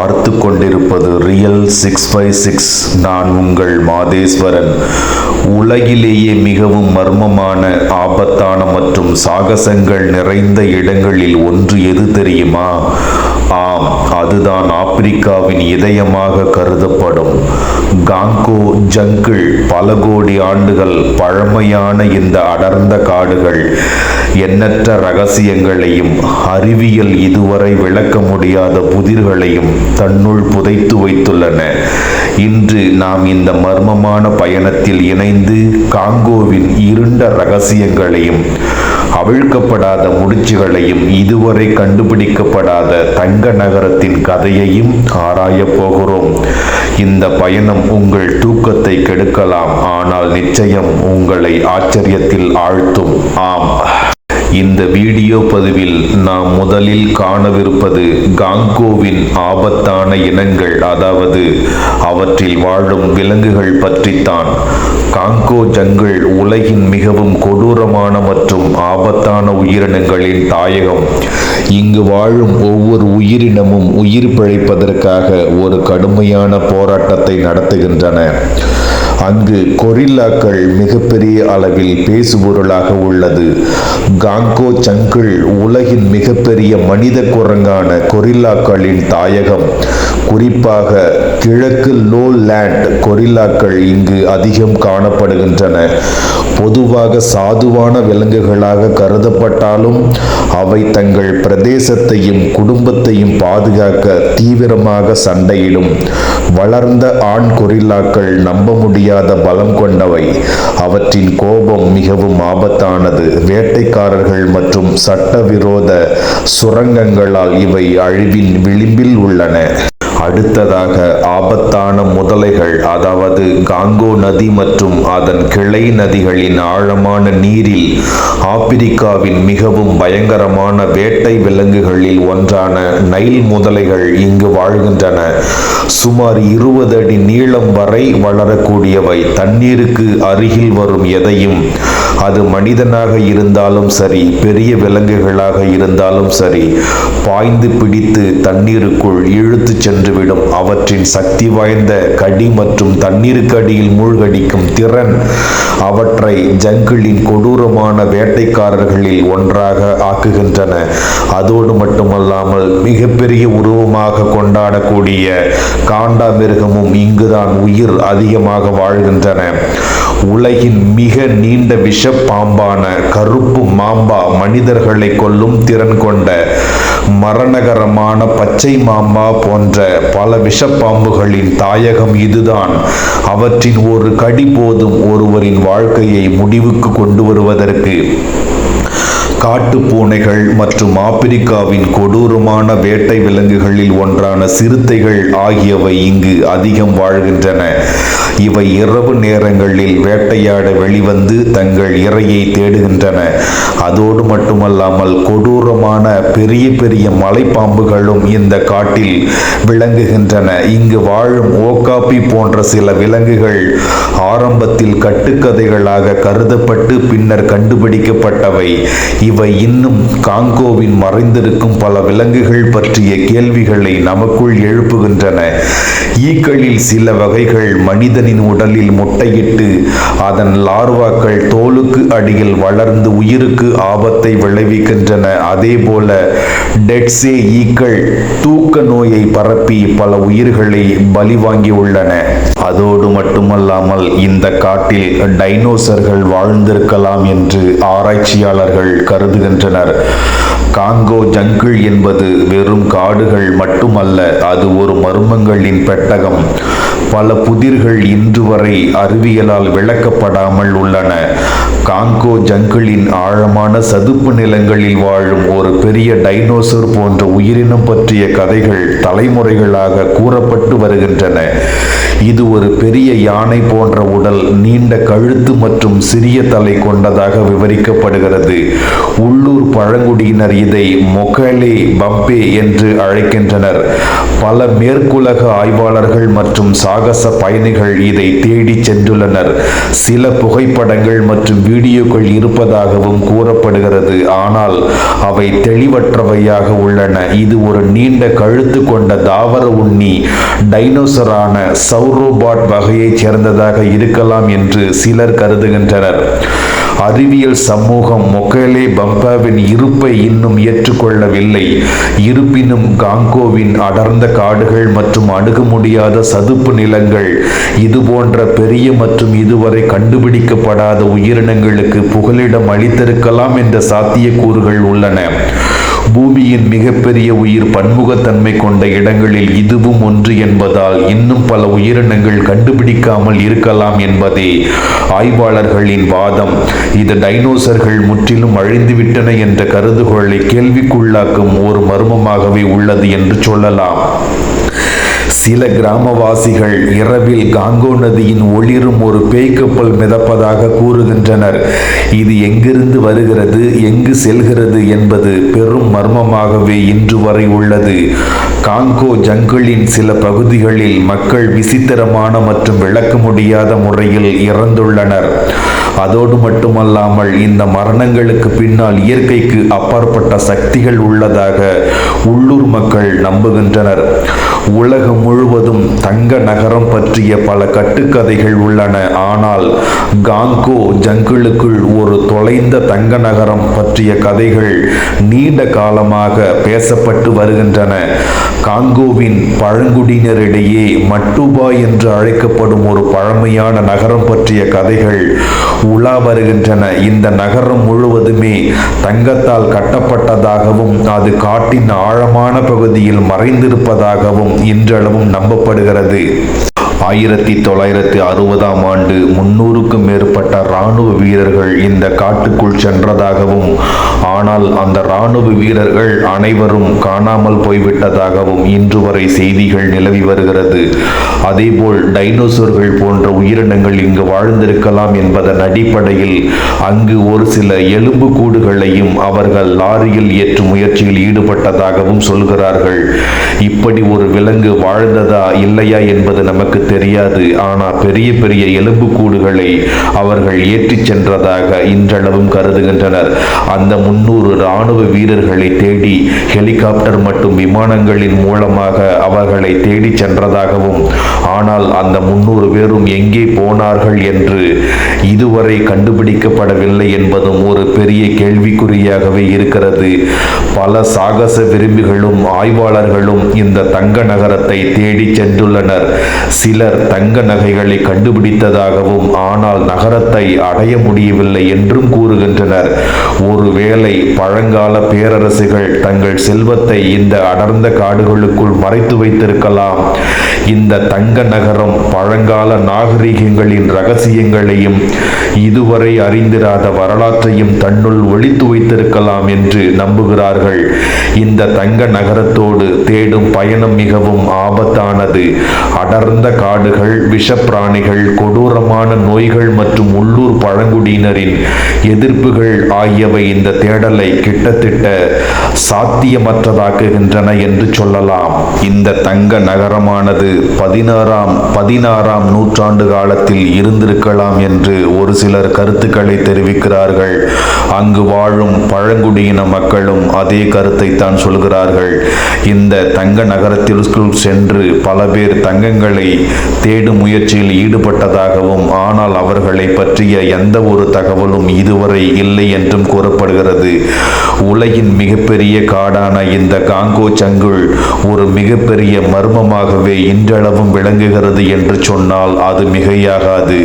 பார்த்து கொண்டிருப்பது real six five six. நான் உங்கள் மாதேஸ்வரன். உலகிலேயே மிகவும் மர்மமான ஆபத்தான மற்றும் சாகசங்கள் நிறைந்த இடங்களில் ஒன்று எது தெரியுமா? ஆம் அதுதான் ஆப்பிரிக்காவின் இதயமாக கருதப்படும். காங்கோ ஜங்கிள் பல கோடி ஆண்டுகள் பழமையான இந்த அடர்ந்த காடுகள். எண்ணற்ற ரகசியங்களையும் அறிவியல் இதுவரை விளக்க முடியாத புதிர்களையும் தன்னுள் புதைத்து வைத்துள்ளன இன்று நாம் இந்த மர்மமான பயணத்தில் இணைந்து காங்கோவின் இருண்ட ரகசியங்களையும் அவிழ்க்கப்படாத முடிச்சுகளையும் இதுவரை கண்டுபிடிக்கப்படாத தங்க நகரத்தின் கதையையும் ஆராயப் போகிறோம். இந்த பயணம் உங்கள் தூக்கத்தை கெடுக்கலாம். ஆனால் நிச்சயம் உங்களை ஆச்சரியத்தில் ஆழ்த்தும். ஆம். இந்த வீடியோ பதிவில் நாம் முதலில் காணவிருப்பது காங்கோவின் ஆபத்தான இனங்கள். அதாவது அவற்றில் வாழும் விலங்குகள் பற்றித்தான். காங்கோ ஜங்கிள் உலகின் மிகவும் கொடூரமான மற்றும் ஆபத்தான உயிரினங்களின் தாயகம். இங்கு வாழும் ஒவ்வொரு உயிரினமும் உயிர் பிழைப்பதற்காக ஒரு கடுமையான போராட்டத்தை நடத்துகின்றன. அங்கு கொரில்லாக்கள் மிகப்பெரிய அளவில் பேசுபொருளாக உள்ளது. காங்கோ சங்கிள் உலகின் மிகப்பெரிய மனித குரங்கான கொரில்லாக்களின் தாயகம். குறிப்பாக கிழக்கு லோ லேண்ட் கொரில்லாக்கள் இங்கு அதிகம் காணப்படுகின்றன. பொதுவாக சாதுவான விலங்குகளாக கருதப்பட்டாலும் அவை தங்கள் பிரதேசத்தையும் குடும்பத்தையும் பாதுகாக்க தீவிரமாக சண்டையிடும். வளர்ந்த ஆண் கொரில்லாக்கள் நம்ப முடியாத பலம் கொண்டவை. அவற்றின் கோபம் மிகவும் ஆபத்தானது. வேட்டைக்காரர்கள் மற்றும் சட்டவிரோத சுரங்கங்களால் இவை அழிவின் விளிம்பில் உள்ளன. அடுத்ததாக ஆபத்தான முதலைகள் அதாவது காங்கோ நதி மற்றும் அதன் கிளை நதிகளின் ஆழமான நீரில் ஆப்பிரிக்காவின் மிகவும் பயங்கரமான வேட்டை விலங்குகளில் ஒன்றான நைல் முதலைகள் இங்கு வாழ்கின்றன. சுமார் இருபது அடி நீளம் வரை வளரக்கூடியவை. தண்ணீருக்கு அருகில் வரும் எதையும் அது மனிதனாக இருந்தாலும் சரி பெரிய விலங்குகளாக இருந்தாலும் சரி பாய்ந்து பிடித்து தண்ணீருக்குள் இழுத்து சென்றுவிடும். அவற்றின் சக்தி வாய்ந்த கடி மற்றும் தண்ணீருக்கு அடியில் மூழ்கடிக்கும் திறன் அவற்றை ஜங்கிளின் கொடூரமான வேட்டைக்காரர்களில் ஒன்றாக ஆக்குகின்றன. அதோடு மட்டுமல்லாமல் மிகப்பெரிய உருவமாக கொண்டாடக்கூடிய காண்டாமிருகமும் இங்குதான் உயிர் அதிகமாக வாழ்கின்றன. உலகின் மிக நீண்ட விஷ பாம்பான கருப்பு மாம்பா மனிதர்களை கொல்லும் திறன் கொண்ட மரணகரமான பச்சை மாம்பா போன்ற பல விஷப்பாம்புகளின் தாயகம் இதுதான். அவற்றின் ஒரு கடி போதும் ஒருவரின் வாழ்க்கையை முடிவுக்கு கொண்டு வருவதற்கு. காட்டுப் பூனைகள் மற்றும் ஆப்பிரிக்காவின் கொடூரமான வேட்டை விலங்குகளில் ஒன்றான சிறுத்தைகள் ஆகியவை இங்கு அதிகம் வாழ்கின்றன. இவை இரவு நேரங்களில் வேட்டையாட வெளிவந்து தங்கள் இரையை தேடுகின்றன. அதோடு மட்டுமல்லாமல் கொடூரமான பெரிய பெரிய மலைப்பாம்புகளும் இந்த காட்டில் விளங்குகின்றன. இங்கு வாழும் ஓகாப்பி போன்ற சில விலங்குகள் ஆரம்பத்தில் கட்டுக்கதைகளாக கருதப்பட்டு பின்னர் கண்டுபிடிக்கப்பட்டவை. இவை இன்னும் காங்கோவின் மறைந்திருக்கும் பல விலங்குகள் பற்றிய கேள்விகளை நமக்குள் எழுப்புகின்றன. ஈக்களில் சில வகைகள் மனிதனின் உடலில் முட்டையிட்டு அதன் லார்வாக்கள் தோலுக்கு அடியில் வளர்ந்து உயிருக்கு ஆபத்தை விளைவிக்கின்றன. அதேபோல டெட்ஸே ஈக்கள் தூக்க நோயை பரப்பி பல உயிர்களை பலி வாங்கியுள்ளன அதோடு மட்டுமல்லாமல் இந்த காட்டில் டைனோசர்கள் வாழ்ந்திருக்கலாம் என்று ஆராய்ச்சியாளர்கள் கருதுகின்றனர். காங்கோ ஜங்கிள் என்பது வெறும் காடுகள் மட்டுமல்ல அது ஒரு மர்மங்களின் பெட்டகம். பல புதிர்கள் இன்று வரை அறிவியலால் விளக்கப்படாமல் உள்ளன. காங்கோ ஜங்கிளின் ஆழமான சதுப்பு நிலங்களில் வாழும் ஒரு பெரிய டைனோசர் போன்ற உயிரினம் பற்றிய கதைகள் தலைமுறைகளாக கூறப்பட்டு வருகின்றன. இது ஒரு பெரிய யானை போன்ற உடல் நீண்ட கழுத்து மற்றும் சிறிய தலை கொண்டதாக விவரிக்கப்படுகிறது. உள்ளூர் பழங்குடியினர் இதை மொகலே பப்பே என்று அழைக்கின்றனர். பல மேற்குலக ஆய்வாளர்கள் மற்றும் சாகச பயணிகள் இதை தேடி சென்றுள்ளனர். சில புகைப்படங்கள் மற்றும் வீடியோக்கள் இருப்பதாகவும் கூறப்படுகிறது. ஆனால் அவை தெளிவற்றவையாக உள்ளன. இது ஒரு நீண்ட கழுத்து கொண்ட தாவர உண்ணி டைனோசரான சவு சௌரோபாட் வகையைச் சேர்ந்ததாக இருக்கலாம் என்று சிலர் கருதுகின்றனர். அறிவியல் சமூகம் மொக்கேலே பம்பாவின் இருப்பை இன்னும் ஏற்றுக்கொள்ளவில்லை. இருப்பினும் காங்கோவின் அடர்ந்த காடுகள் மற்றும் அணுக முடியாத சதுப்பு நிலங்கள் இதுபோன்ற பெரிய மற்றும் இதுவரை கண்டுபிடிக்கப்படாத உயிரினங்களுக்கு புகலிடம் அளித்திருக்கலாம் என்ற சாத்தியக்கூறுகள் உள்ளன. பூமியின் மிகப்பெரிய உயிர் பன்முகத்தன்மை கொண்ட இடங்களில் இதுவும் ஒன்று என்பதால் இன்னும் பல உயிரினங்கள் கண்டுபிடிக்காமல் இருக்கலாம் என்பதே ஆய்வாளர்களின் வாதம். இது டைனோசர்கள் முற்றிலும் அழிந்துவிட்டன என்ற கருதுகோளை கேள்விக்குள்ளாக்கும் ஒரு மர்மமாகவே உள்ளது என்று சொல்லலாம். சில கிராமவாசிகள் இரவில் காங்கோ நதியின் ஒளிரும் ஒரு பேய்க்கப்பல் மிதப்பதாக கூறுகின்றனர். இது எங்கிருந்து வருகிறது எங்கு செல்கிறது என்பது பெரும் மர்மமாகவே இன்று வரை உள்ளது. காங்கோ ஜங்கிளின் சில பகுதிகளில் மக்கள் விசித்திரமான மற்றும் விளக்க முடியாத முறையில் இறந்துள்ளனர். அதோடு மட்டுமல்லாமல் இந்த மரணங்களுக்கு பின்னால் இயற்கைக்கு அப்பாற்பட்ட சக்திகள் உள்ளதாக உள்ளூர் மக்கள் நம்புகின்றனர். உலகம் முழுவதும் தங்க நகரம் பற்றிய பல கட்டுக்கதைகள் உள்ளன. ஆனால் காங்கோ ஜங்கிளுக்குள் ஒரு தொலைந்த தங்க நகரம் பற்றிய கதைகள் நீண்ட காலமாக பேசப்பட்டு வருகின்றன. காங்கோவின் பழங்குடியினரிடையே மட்டுபா என்று அழைக்கப்படும் ஒரு பழமையான நகரம் பற்றிய கதைகள் உலா வருகின்றன. இந்த நகரம் முழுவதுமே தங்கத்தால் கட்டப்பட்டதாகவும் அது காட்டின் ஆழமான பகுதியில் மறைந்திருப்பதாகவும் இன்றளவும் நம்பப்படுகிறது. ஆயிரத்தி தொள்ளாயிரத்தி அறுபதாம் ஆண்டு முன்னூறுக்கும் மேற்பட்ட இராணுவ வீரர்கள் இந்த காட்டுக்குள் சென்றதாகவும் ஆனால் அந்த இராணுவ வீரர்கள் அனைவரும் காணாமல் போய்விட்டதாகவும் இன்று வரை செய்திகள் நிலவி வருகிறது. அதேபோல் டைனோசர்கள் போன்ற உயிரினங்கள் இங்கு வாழ்ந்திருக்கலாம் என்பதன் அடிப்படையில் அங்கு ஒரு சில எலும்பு கூடுகளையும் அவர்கள் லாரியில் ஏற்றும் முயற்சியில் ஈடுபட்டதாகவும் சொல்கிறார்கள். இப்படி ஒரு விலங்கு வாழ்ந்ததா இல்லையா என்பது நமக்கு தெரியும் தெரியாது. ஆனால் பெரிய பெரிய எலும்பு கூடுகளை அவர்கள் ஏற்றிச் சென்றதாக இன்றளவும் கருதுகின்றனர். அந்த முன்னூறு இராணுவ வீரர்களை தேடி ஹெலிகாப்டர் மற்றும் விமானங்களின் மூலமாக அவர்களை தேடிச் சென்றதாகவும் ஆனால் அந்த முன்னூறு பேரும் எங்கே போனார்கள் என்று இதுவரை கண்டுபிடிக்கப்படவில்லை என்பதும் ஒரு பெரிய கேள்விக்குறியாகவே இருக்கிறது. பல சாகச விரும்பிகளும் ஆய்வாளர்களும் இந்த தங்க நகரத்தை தேடி சென்றுள்ளனர். சிலர் தங்க நகைகளை கண்டுபிடித்ததாகவும் ஆனால் நகரத்தை அடைய முடியவில்லை என்றும் கூறுகின்றனர். ஒருவேளை பழங்கால பேரரசுகள் தங்கள் செல்வத்தை இந்த அடர்ந்த காடுகளுக்குள் மறைத்து வைத்திருக்கலாம். இந்த தங்க நகரம் பழங்கால நாகரிகங்களின் ரகசியங்களையும் இதுவரை அறிந்திராத வரலாற்றையும் தன்னுள் ஒழித்து வைத்திருக்கலாம் என்று நம்புகிறார்கள். இந்த தங்க நகரத்தோடு தேடும் பயணம் மிகவும் ஆபத்தானது. அடர்ந்த கா காடுகள் விஷப்பிராணிகள் கொடூரமான நோய்கள் மற்றும் உள்ளூர் பழங்குடியினரின் எதிர்ப்புகள் ஆகியவை இந்த தேடலை கிட்டத்தட்ட சாத்தியமற்றதாக்குகின்றன என்று சொல்லலாம். இந்த தங்க நகரமானது பதினாறாம் பதினாறாம் நூற்றாண்டு காலத்தில் இருந்திருக்கலாம் என்று ஒரு சிலர் கருத்துக்களை தெரிவிக்கிறார்கள். அங்கு வாழும் பழங்குடியின மக்களும் அதே கருத்தை தான் சொல்கிறார்கள். இந்த தங்க நகரத்திற்குள் சென்று பல பேர் தங்கங்களை தேடும் முயற்சியில் ஈடுபட்டதாகவும் ஆனால் அவர்களை பற்றிய எந்த ஒரு தகவலும் இதுவரை இல்லை என்றும் கூறப்படுகிறது. உலகின் மிகப்பெரிய காடான இந்த காங்கோ சங்குள் ஒரு மிகப்பெரிய மர்மமாகவே இன்றளவும் விளங்குகிறது என்று சொன்னால் அது மிகையாகாது.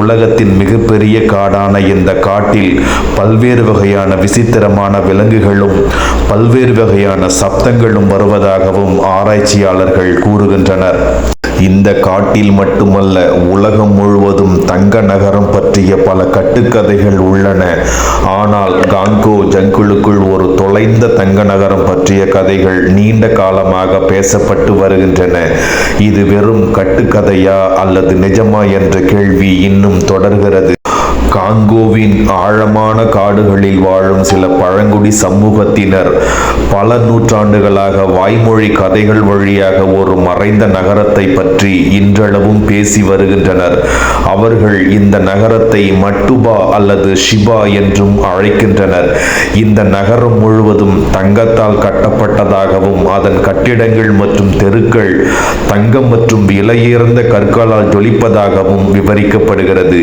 உலகத்தின் மிகப்பெரிய காடான இந்த காட்டில் பல்வேறு வகையான விசித்திரமான விலங்குகளும் பல்வேறு வகையான சப்தங்களும் வருவதாகவும் ஆராய்ச்சியாளர்கள் கூறுகின்றனர். இந்த காட்டில் மட்டுமல்ல உலகம் முழுவதும் தங்க நகரம் பற்றிய பல கட்டுக்கதைகள் உள்ளன. ஆனால் காங்கோ ஜங்குளுக்குள் ஒரு தொலைந்த தங்க நகரம் பற்றிய கதைகள் நீண்ட காலமாக பேசப்பட்டு வருகின்றன. இது வெறும் கட்டுக்கதையா அல்லது நிஜமா என்ற கேள்வி இன்னும் தொடர்கிறது. காங்கோவின் ஆழமான காடுகளில் வாழும் சில பழங்குடி சமூகத்தினர் பல நூற்றாண்டுகளாக வாய்மொழி கதைகள் வழியாக ஒரு மறைந்த நகரத்தை பற்றி இன்றளவும் பேசி வருகின்றனர். அவர்கள் இந்த நகரத்தை மட்டுபா அல்லது ஷிபா என்றும் அழைக்கின்றனர். இந்த நகரம் முழுவதும் தங்கத்தால் கட்டப்பட்டதாகவும் அதன் கட்டிடங்கள் மற்றும் தெருக்கள் தங்கம் மற்றும் விலையுயர்ந்த கற்களால் ஜொலிப்பதாகவும் விவரிக்கப்படுகிறது.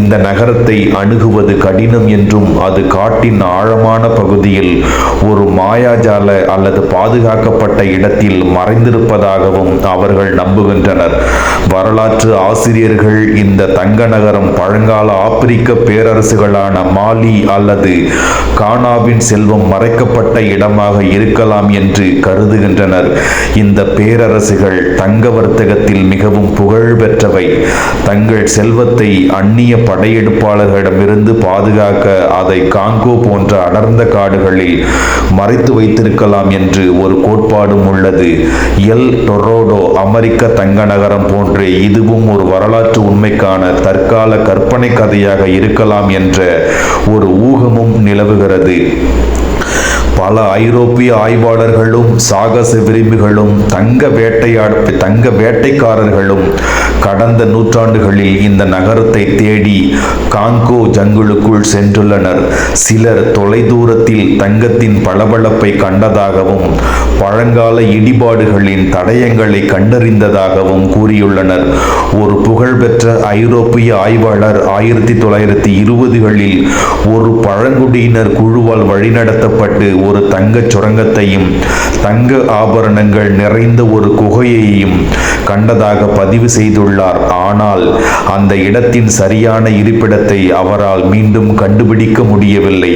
இந்த நகரத்தை அணுகுவது கடினம் என்றும் அது காட்டின் ஆழமான பகுதியில் ஒரு மாயாஜால அல்லது பாதுகாக்கப்பட்ட இடத்தில் மறைந்திருப்பதாகவும் அவர்கள் நம்புகின்றனர். வரலாற்று ஆசிரியர்கள் இந்த தங்க நகரம் பழங்கால ஆப்பிரிக்க பேரரசுகளான மாலி அல்லது கானாவின் செல்வம் மறைக்கப்பட்ட இடமாக இருக்கலாம் என்று கருதுகின்றனர். இந்த பேரரசுகள் தங்க வர்த்தகத்தில் மிகவும் புகழ் பெற்றவை தங்கள் செல்வத்தை அந்நிய படையெடுப்பாளர்களிடமிருந்து பாதுகாக்க அதை காங்கோ போன்ற அடர்ந்த காடுகளில் மறைத்து வைத்திருக்கலாம் என்று ஒரு கோட்பாடும் உள்ளது. எல். டொரோடோ அமெரிக்க தங்க நகரம் போன்றே இதுவும் ஒரு வரலாற்று உண்மைக்கான தற்கால கற்பனை கதையாக இருக்கலாம் என்ற ஒரு ஊகமும் நிலவுகிறது. பல ஐரோப்பிய ஆய்வாளர்களும் சாகச விரும்பிகளும் தங்க வேட்டையாட தங்க வேட்டைக்காரர்களும் கடந்த நூற்றாண்டுகளில் இந்த நகரத்தை தேடி காங்கோ ஜங்குளுக்குள் சென்றுள்ளனர். சிலர் தொலைதூரத்தில் தங்கத்தின் பளபளப்பை கண்டதாகவும் பழங்கால இடிபாடுகளின் தடயங்களை கண்டறிந்ததாகவும் கூறியுள்ளனர். ஒரு புகழ்பெற்ற ஐரோப்பிய ஆய்வாளர் ஆயிரத்தி தொள்ளாயிரத்தி இருபதுகளில் ஒரு பழங்குடியினர் குழுவால் வழிநடத்தப்பட்டு ஒரு தங்கச் சுரங்கத்தையும் தங்க ஆபரணங்கள் நிறைந்த ஒரு குகையையும் கண்டதாக பதிவு செய்துள்ளார் ஆனால் அந்த இடத்தின் சரியான இருப்பிடத்தை அவரால் மீண்டும் கண்டுபிடிக்க முடியவில்லை.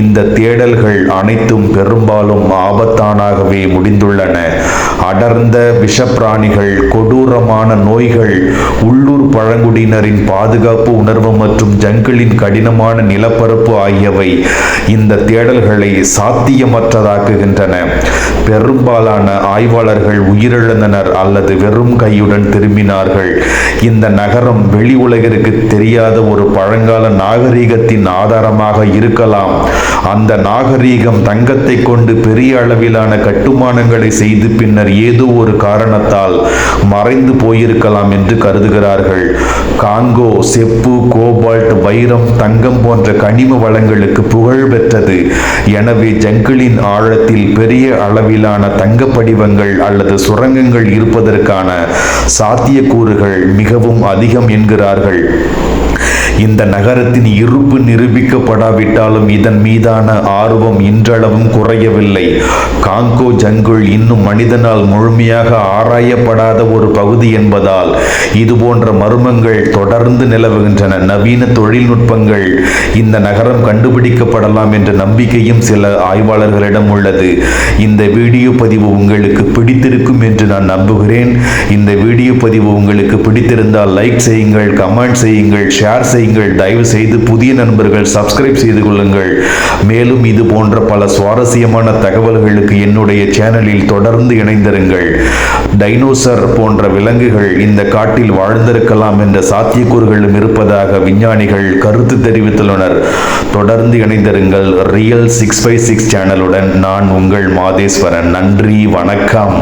இந்த தேடல்கள் அனைத்தும் பெரும்பாலும் ஆபத்தானாகவே முடிந்துள்ளன. அடர்ந்த விஷப்பிராணிகள் கொடூரமான நோய்கள் உள்ளூர் பழங்குடியினரின் பாதுகாப்பு உணர்வு மற்றும் ஜங்கிளின் கடினமான நிலப்பரப்பு ஆகியவை இந்த தேடல்களை சாத்தியமற்றதாக்குகின்றன. பெரும்பாலான ஆய்வாளர்கள் உயிரிழந்தனர் அல்லது வெறும் கையுடன் திரும்பினார்கள். இந்த நகரம் வெளி உலகிற்கு தெரியாத ஒரு பழங்கால நாகரீகத்தின் ஆதாரமாக இருக்கலாம். அந்த நாகரீகம் தங்கத்தை கொண்டு பெரிய அளவிலான கட்டுமானங்களை செய்து பின்னர் ஏதோ ஒரு காரணத்தால் மறைந்து போயிருக்கலாம் என்று கருதுகிறார்கள். காங்கோ செப்பு கோபால்ட் வைரம் தங்கம் போன்ற கனிம வளங்களுக்கு புகழ் பெற்றது. எனவே ஜங்கிளின் ஆழத்தில் பெரிய அளவிலான தங்க படிவங்கள் அல்லது சுரங்கங்கள் இருப்பதற்கான சாத்தியக்கூறுகள் மிகவும் அதிகம் என்கிறார்கள். இந்த நகரத்தின் இருப்பு நிரூபிக்கப்படாவிட்டாலும் இதன் மீதான ஆர்வம் இன்றளவும் குறையவில்லை. காங்கோ ஜங்குள் இன்னும் மனிதனால் முழுமையாக ஆராயப்படாத ஒரு பகுதி என்பதால் இதுபோன்ற மர்மங்கள் தொடர்ந்து நிலவுகின்றன. நவீன தொழில்நுட்பங்கள் இந்த நகரம் கண்டுபிடிக்கப்படலாம் என்ற நம்பிக்கையும் சில ஆய்வாளர்களிடம் உள்ளது. இந்த வீடியோ பதிவு உங்களுக்கு பிடித்திருக்கும் என்று நான் நம்புகிறேன். இந்த வீடியோ பதிவு உங்களுக்கு பிடித்திருந்தால் லைக் செய்யுங்கள் கமெண்ட் செய்யுங்கள் ஷேர் செய்யுங்கள். தயவு செய்து புதிய நண்பர்கள் சப்ஸ்கிரைப் செய்து கொள்ளுங்கள். மேலும் இது போன்ற பல சுவாரஸ்யமான தகவல்களுக்கு என்னுடைய சேனலில் தொடர்ந்து இணைந்திருங்கள். டைனோசர் போன்ற விலங்குகள் இந்த காட்டில் வாழ்ந்திருக்கலாம் என்ற சாத்தியக்கூறுகளும் இருப்பதாக விஞ்ஞானிகள் கருத்து தெரிவித்துள்ளனர். தொடர்ந்து இணைந்திருங்கள். ரியல் சிக்ஸ் ஃபைவ் சிக்ஸ் சேனலுடன் நான் உங்கள் மாதேஸ்வரன். நன்றி வணக்கம்.